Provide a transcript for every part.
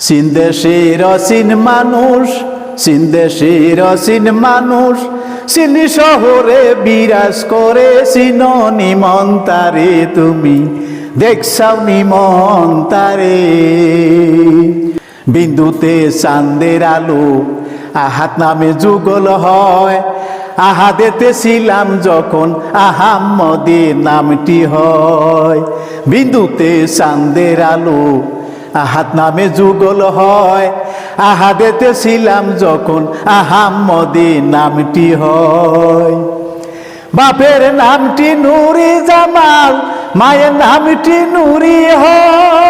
সিনদেশের অসীন মানুষ, সিনদেশের অসীন মানুষ, সিনি শহরে বিরাজ করে সিন নিমন্তারে তুমি। দেখছাও নিমন্তারে বিন্দুতে চান্দের আলো, আহাত নামে যুগল হয়। আহা আহাদেতে ছিলাম যখন আহাম্মদে নামটি হয়। বিন্দুতে চান্দের আলো আহাত নামে যুগল হয়। আহাদেতে ছিলাম যখন আহাম্মদে নামটি হয়। বাপের নামটি নুরি জামাল, মায়ের নামটি নুরি হয়।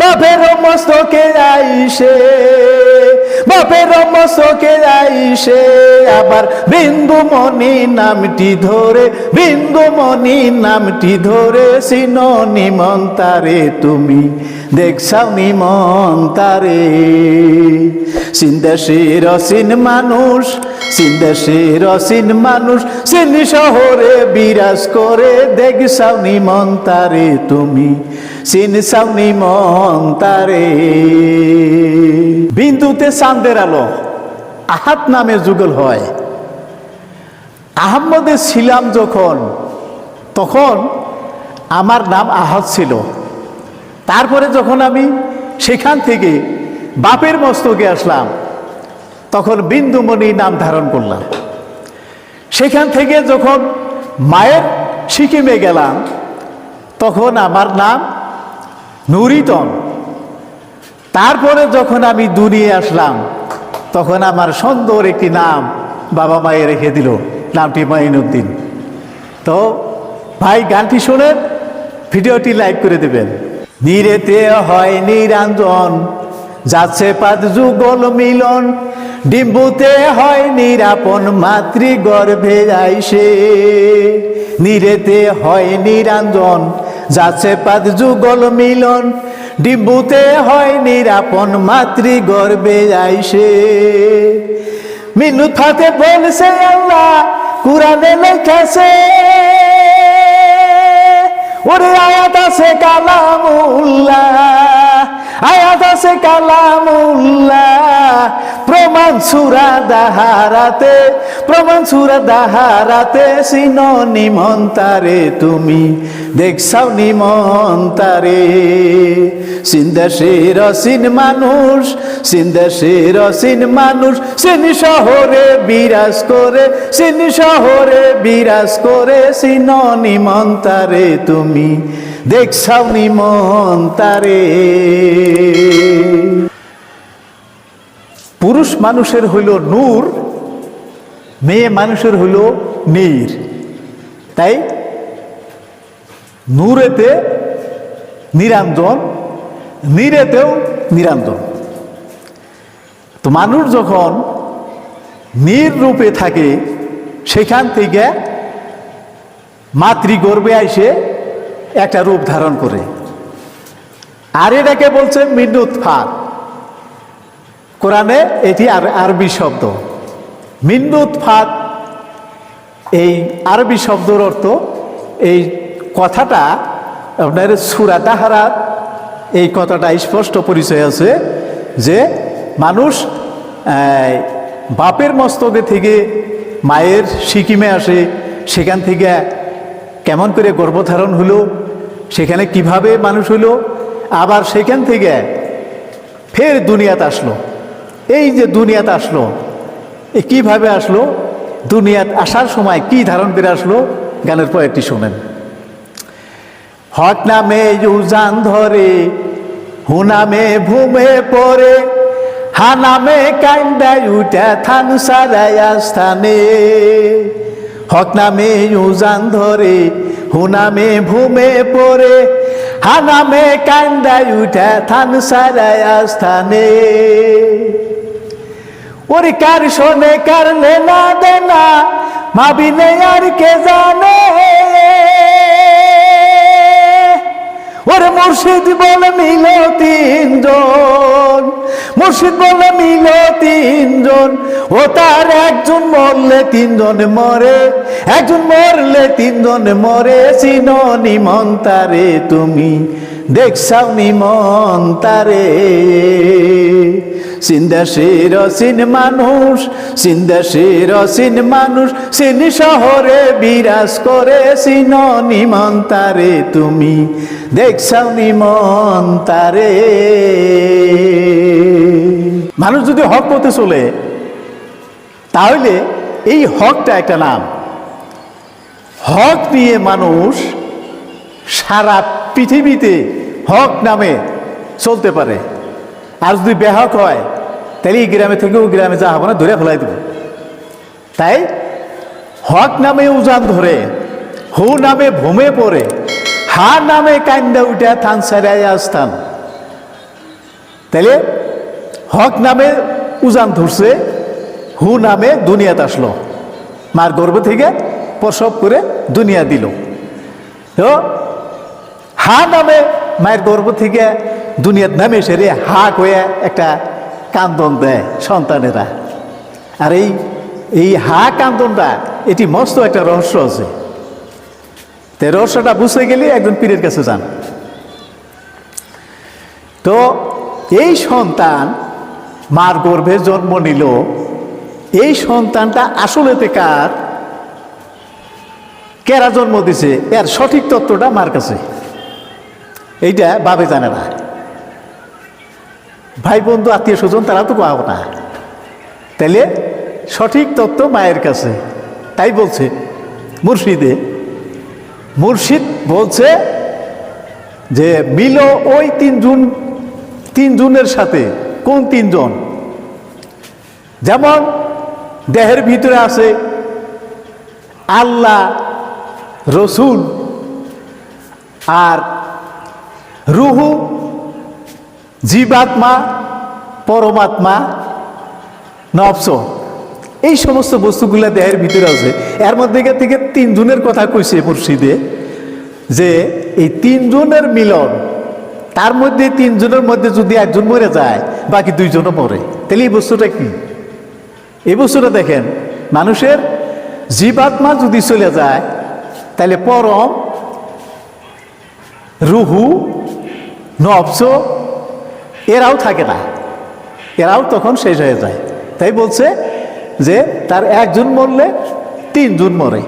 বাপের মস্তকে আইসে বাপের মস্তকে আইসে আবার বিন্দুমণি নামটি ধরে বিন্দুমণি নামটি ধরে সিন নিমন্তারে তুমি দেখছাও নিমন্তারে সিন্দেশের অসীন মানুষ সিন্দেশের অসীন মানুষ সিনি শহরে বিরাজ করে, দেখছাও নিমন্তারে তুমি সিনসাও নিমন্তারে বিন্দুতে চাঁদের আলো, আহাত নামে যুগল হয়। আহম্মদে ছিলাম যখন, তখন আমার নাম আহাত ছিল। তারপরে যখন আমি সেখান থেকে বাপের মস্তকে আসলাম, তখন বিন্দুমণি নাম ধারণ করলাম। সেখান থেকে যখন মায়ের সিকিমে গেলাম, তখন আমার নাম নুরিতন তারপরে যখন আমি দুনিয়ে আসলাম, তখন আমার সুন্দর একটি নাম বাবা মায়ে রেখে দিল, নামটি মাইনুদ্দিন। তো ভাই, গানটি শোনেন, ভিডিওটি লাইক করে দেবেন। নিরেতে হয় নিরঞ্জন, যাচ্ছে পাত যুগল মিলন। ডিম্বুতে হয় নিরাপন মাতৃ গর্ভে আইসে। নিরেতে হয় নিরঞ্জন যাচ্ছে পাদ যুগল মিলন। ডিম্বুতে হয় নিরাপন মাতৃ গর্বে আইসে। মিনু ফাতে বলছে আল্লাহ কুরানে লেখাছে, ওরে আয়াত আছে কালামুল্লাহ। আয়াত আছে কালামুল্লাহ, প্রমাণ সুরা দাহারাতে, প্রমাণ সুরা দাহারাতে সিন নিমন্তারে তুমি, দেখছাও নিমন্তারে সিন্দেশের অসীন মানুষ সিন্দেশের অসীন মানুষ, সিনি শহরে বিরাজ করে, সিনি শহরে বিরাজ করে সিন নিমন্তারে তুমি দেখছাও নিমন্তারে পুরুষ মানুষের হইল নূর, মেয়ে মানুষের হইল নীর তাই নূরেতে নিরঞ্জন নীরেতেও নিরঞ্জন। তো মানুষ যখন নীর রূপে থাকে, সেখান থেকে মাতৃগর্ভে আইসে একটা রূপ ধারণ করে। আর এটাকে বলছে মিন্নুত ফাঁক কোরআনে এটি আর আরবি শব্দ। মিন্নুত ফাত এই আরবি শব্দর অর্থ এই কথাটা আপনার সুরা তাহারাত, এই কথাটা স্পষ্ট পরিচয় আছে যে মানুষ বাপের মস্তকে থেকে মায়ের সিকিমে আসে, সেখান থেকে কেমন করে গর্ভধারণ হলো সেখানে কীভাবে মানুষ হলো আবার সেখান থেকে ফের দুনিয়াতে আসলো। এই যে দুনিয়াতে আসলো, এ কীভাবে আসলো? দুনিয়াত আসার সময় কি ধারণ করে আসলো? গানের পয়েরটি শোনেন। হক নামে উজান ধরে হু নামে ভূমে পড়ে হা নামে কান্দায় উঠে থান সারায়া স্থানে হক নামে উজান ধরে, হু নামে ভূমে পড়ে, হা নামে কান্দায় উঠে থান সারায়া স্থানে ওরে কার শোনে, কার লেনা দেনা মাবিনে আর কে জানে। ওরে মুর্শিদ বলে মিল তিনজন মুর্শিদ বলে মিল তিনজন, ও তার একজন মরলে তিনজন মরে, একজন মরলে তিনজন মরে চিন নিমন্তারে তুমি, দেখছাও নিমন তারে সিন্দাসের সিন মানুষ সিন্দাসের সিন মানুষ, সিন শহরে বিরাজ করে সিন নিমন তারে তুমি, দেখছাও নিমন তারে মানুষ যদি হক পথে চলে, তাহলে এই হকটা একটা নাম। হক নিয়ে মানুষ সারা পৃথিবীতে হক নামে চলতে পারে। আর যদি বেহক হয়, তাহলে এই গ্রামে থেকে ওই গ্রামে যা হবে না, ধরে ফেলাই দেব। তাই হক নামে উজান ধরে, হু নামে ভূমে পড়ে, হা নামে কান্দা উঠা থান সারাই আসতাম তাহলে হক নামে উজান ধরছে, হু নামে দুনিয়াতে আসলো। মার গর্ভ থেকে প্রসব করে দুনিয়া দিল। তো হা নামে মায়ের গর্ভ থেকে দুনিয়ার নামে এসে রে হা হয়ে একটা কান্দন দেয় সন্তানেরা। আর এই এই হা কান্দনটা, এটি মস্ত একটা রহস্য আছে। তো রহস্যটা বুঝতে গেলে একজন পীরের কাছে যান। তো এই সন্তান মার গর্ভে জন্ম নিল। এই সন্তানটা আসলেতে কার? কেরা জন্ম দিছে? এর সঠিক তত্ত্বটা মার কাছে। এইটা বাবে জানে না। ভাই, বন্ধু, আত্মীয় স্বজন, তারা তো পাবো না। তাইলে সঠিক তত্ত্ব মায়ের কাছে। তাই বলছে মুর্শিদে। মুর্শিদ বলছে যে মিল ওই তিনজন তিনজনের সাথে কোন তিনজন? যেমন দেহের ভিতরে আছে আল্লাহ, রসুল আর রুহু, জীবাত্মা, পরমাত্মা, নবস। এই সমস্ত বস্তুগুলা দেহের ভিতরে আছে। এর মধ্যে থেকে তিনজনের কথা কইছে মুর্শিদে যে এই তিনজনের মিলন তার মধ্যে তিনজনের মধ্যে যদি একজন মরে যায়, বাকি দুইজনও মরে। তাহলে এই বস্তুটা কি? এই বস্তুটা দেখেন, মানুষের জীবাত্মা যদি চলে যায়, তাহলে পরম রুহু নবস এরাও থাকে না। এরাও তখন শেষ হয়ে যায়। তাই বলছে যে তার একজন মরলে তিনজন মরে।